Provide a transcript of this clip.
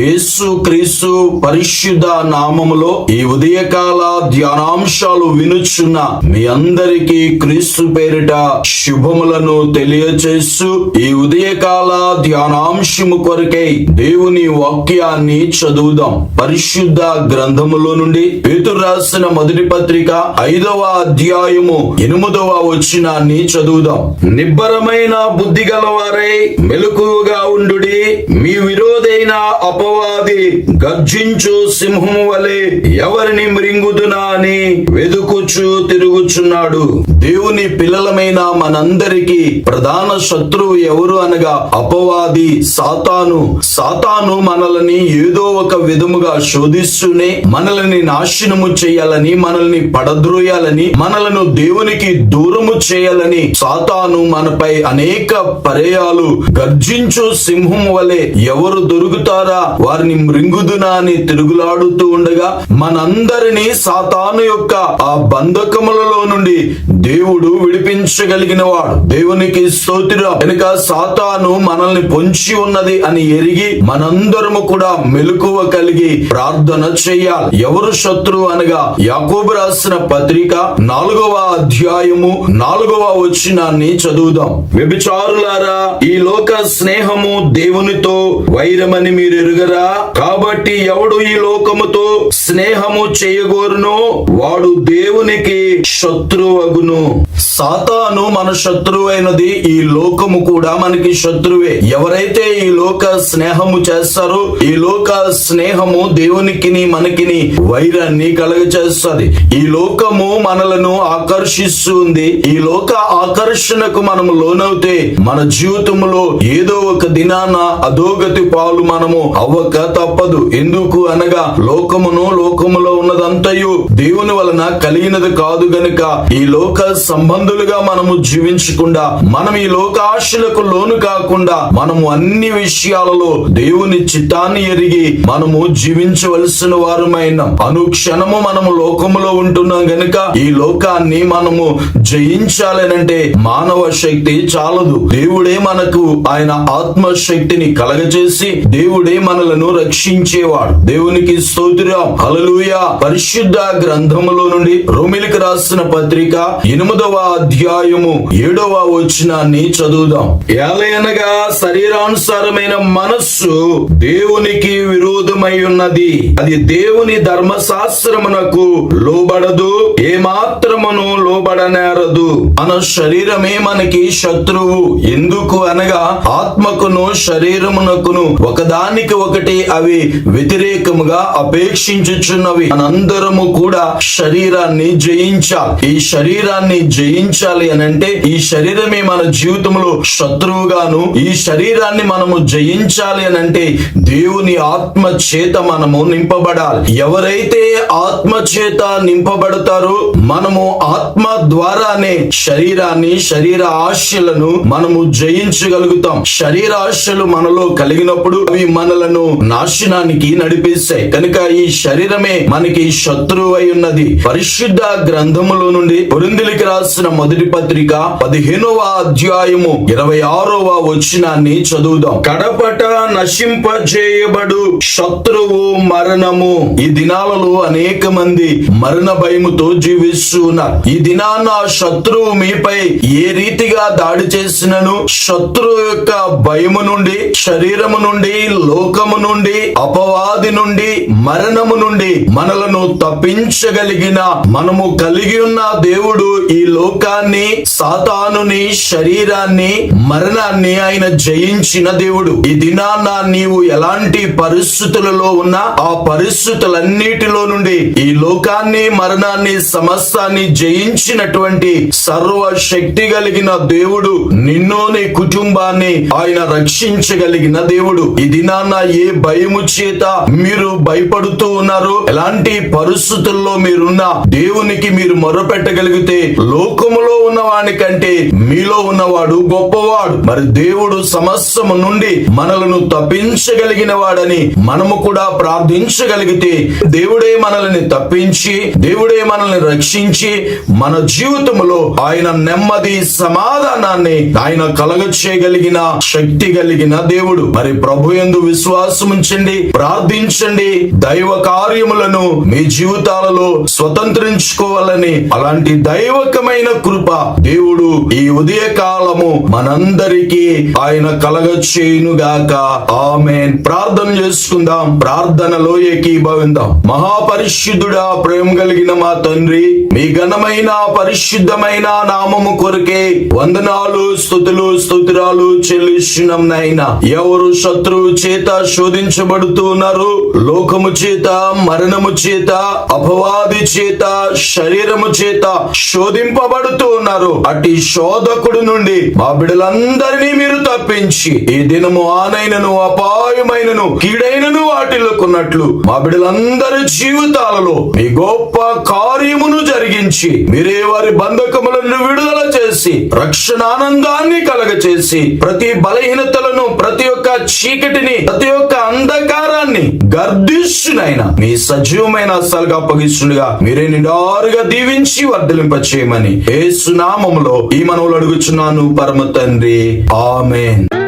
యేసు క్రీస్తు పరిశుద్ధ నామములో ఈ ఉదయకాల ధ్యానాంశాలు వినుచున్న మీ అందరికీ క్రీస్తు పేరిట శుభములను తెలియచేస్తూ ఈ ఉదయకాల ధ్యానాంశము కొరకై దేవుని వాక్యాన్ని చదువుదాం. పరిశుద్ధ గ్రంథములో నుండి పేతురు రాసిన మొదటి పత్రిక ఐదవ అధ్యాయము ఎనిమిదవ వచనాన్ని చదువుదాం. నిబ్బరమైన బుద్ధి గలవారై మెలకుగా ఉండుడి మీ విరోధైన యహోవాది గర్జించు సింహము వలె ఎవరిని మృంగుదునా అని వెదుకుచు తిరుగుచున్నాడు. దేవుని పిల్లలమైన మనందరికీ ప్రధాన శత్రువు ఎవరు అనగా అపవాది సాతాను. సాతాను మనల్ని ఏదో ఒక విధముగా శోధిస్తూనే మనల్ని నాశనము చేయాలని మనల్ని పడద్రోయాలని మనలను దేవునికి దూరము చేయాలని సాతాను మనపై అనేక పర్యాలు గర్జించు సింహం వలె ఎవరు దొరుకుతారా? వారిని మృంగుదునా అని తిరుగులాడుతూ ఉండగా మనందరినీ సాతాను యొక్క ఆ బంధకములలో నుండి దేవుడు విడిపించగలిగిన వాడు దేవునికి స్తోత్రం. కనుక సాతాను మనల్ని పొంచి ఉన్నది అని ఎరిగి మనందరము కూడా మెలకువ కలిగి ప్రార్థన చేయాలి. ఎవరు శత్రువు అనగా యాకోబు రాసిన పత్రిక నాలుగవ అధ్యాయము నాలుగవ వచ్చినాన్ని చదువుదాం. వ్యభిచారులారా ఈ లోక స్నేహము దేవునితో వైరమని మీరు ఎరుగరు కాబట్టి ఎవడు ఈ లోకముతో స్నేహము చేయగోరును వాడు దేవునికి శత్రువగును. సాతాను మన శత్రువైనది ఈ లోకము కూడా మనకి శత్రువే. ఎవరైతే ఈ లోక స్నేహము చేస్తారో ఈ లోక స్నేహము దేవునికిని మనకిని వైరాన్ని కలగ చేస్తుంది ఈ లోకము మనలను ఆకర్షిస్తుంది. ఈ లోక ఆకర్షణకు మనం లోనవుతే మన జీవితంలో ఏదో ఒక దినాన అధోగతి పాలు మనము అవ్వక తప్పదు. ఎందుకు అనగా లోకమును లోకములో ఉన్నదంతయు దేవుని వలన కలిగినది కాదు గనుక ఈ లోక సంబంధులుగా మనము జీవించకుండా మనం ఈ లోక ఆశలకు లోను కాకుండా మనము అన్ని విషయాలలో దేవుని చిత్తాన్ని ఎరిగి మనము జీవించవలసిన వారమైన. అనుక్షణము మనము లోకములో ఉంటున్నాం గనుక ఈ లోకాన్ని మనము జయించాలనంటే మానవ శక్తి చాలదు. దేవుడే మనకు ఆయన ఆత్మశక్తిని కలగజేసి దేవుడే మన మనలను రక్షించేవాడు. దేవునికి స్తోత్రం. హల్లెలూయా. పరిశుద్ధ గ్రంథములో నుండి రోమిలికి రాసిన పత్రిక ఎనిమిదవ అధ్యాయము ఏడవ వచనాన్ని చదువుదాం. ఏలయనగా శరీరానుసారమైన మనస్సు దేవునికి విరోధమై ఉన్నది. అది దేవుని ధర్మశాస్త్రమునకు లోబడదు ఏ మాత్రమును లోబడనేరదు. మన శరీరమే మనకి శత్రువు. ఎందుకు అనగా ఆత్మకును శరీరమునకును ఒకదానికి ఒక ఒకటి అవి వ్యతిరేకముగా అపేక్షించుచున్నవి. మనందరము కూడా శరీరాన్ని జయించాలి. ఈ శరీరాన్ని జయించాలి అని అంటే ఈ శరీరమే మన జీవితంలో శత్రువుగాను ఈ శరీరాన్ని మనము జయించాలి అని అంటే దేవుని ఆత్మ చేత మనము నింపబడాలి. ఎవరైతే ఆత్మ చేత నింపబడతారో మనము ఆత్మ ద్వారానే శరీరాన్ని శరీర ఆశలను మనము జయించగలుగుతాం. శరీర ఆశలు మనలో కలిగినప్పుడు అవి మనలను నాశనానికి నడిపిస్తాయి కనుక ఈ శరీరమే మనకి శత్రువు అయి ఉన్నది. పరిశుద్ధ గ్రంథములో నుండి పొరిందులకి రాసిన మొదటి పత్రిక పదిహేనవ అధ్యాయము ఇరవై ఆరవ వచనాన్ని చదువుదాం. కడపట నశింపజేయబడు శత్రువు మరణము. ఈ దినాలలో అనేక మంది మరణ భయముతో జీవిస్తూ ఉన్నారు. ఈ దినాన శత్రువు మీపై ఏ రీతిగా దాడి చేసినను? శత్రువు యొక్క భయము నుండి శరీరము నుండి లోకము నుండి అపవాది నుండి మరణము నుండి మనలను తప్పించగలిగిన మనము కలిగి ఉన్న దేవుడు ఈ లోకాన్ని సాతానుని శరీరాన్ని మరణాన్ని ఆయన జయించిన దేవుడు. ఈ దినాన నీవు ఎలాంటి పరిస్థితులలో ఉన్నా ఆ పరిస్థితులన్నిటిలో నుండి ఈ లోకాన్ని మరణాన్ని సమస్తాన్ని జయించినటువంటి సర్వ శక్తి కలిగిన దేవుడు నిన్ను నీ కుటుంబాన్ని ఆయన రక్షించగలిగిన దేవుడు. ఈ దినాన ఏ భయము చేత మీరు భయపడుతూ ఉన్నారు. ఎలాంటి పరిస్థితుల్లో మీరున్న దేవునికి మీరు మొరపెట్టగలిగితే లోకములో ఉన్నవాని కంటే మీలో ఉన్నవాడు గొప్పవాడు. మరి దేవుడు సమస్యము నుండి మనలను తప్పించగలిగిన వాడని మనము కూడా ప్రార్థించగలిగితే దేవుడే మనల్ని తప్పించి దేవుడే మనల్ని రక్షించి మన జీవితంలో ఆయన నెమ్మది సమాధానాన్ని ఆయన కలగ చేయగలిగిన శక్తి కలిగిన దేవుడు. మరి ప్రభు ఎందు విశ్వాస విశ్వాసముంచండి ప్రార్థించండి. దైవ కార్యములను మీ జీవితాలలో స్వతంత్రించుకోవాలని అలాంటి దైవకమైన కృప దేవుడు ఈ ఉదయ కాలము మనందరికీ ఆయన కలగ ఆమెన్. ప్రార్థన చేసుకుందాం. ప్రార్థనలో ఏకీభవిందాం. మహాపరిశుద్ధుడా ప్రేమ కలిగిన మా తండ్రి మీ ఘనమైన పరిశుద్ధమైన నామము కొరకే వందనాలు స్థుతులు స్తోత్రాలు చెల్లిస్తున్నాం నాయన ఎవరు శత్రువు చేత శోధించబడుతూ ఉన్నారు. లోకము చేత మరణము చేత అపవాది చేత శరీరము చేత శోధింపబడుతూ ఉన్నారు. అట్టి శోధకుడు నుండి మా బిడ్డలందరినీ మీరు తప్పించి ఈ దినము ఆనైనను అపాయమైనను కీడైనను వాటిల్లుకున్నట్లు మా బిడ్డలందరి జీవితాలలో మీ గొప్ప కార్యము జరిగించి మీరే వారి బంధకములను విడుదల చేసి రక్షణ ఆనందాన్ని కలగచేసి ప్రతి బలహీనతలను ప్రతి ఒక్క చీకటిని ప్రతి ఒక్క అంధకారాన్ని గర్దిస్తునైనా మీ సజీవమైన అస్సలుగా అప్పగిస్తుండగా మీరే నిడారుగా దీవించి వర్ధలింప చేయమని ఏసునామములో ఈ మనవులు అడుగుచున్నాను పరమ తండ్రి. ఆమెన్.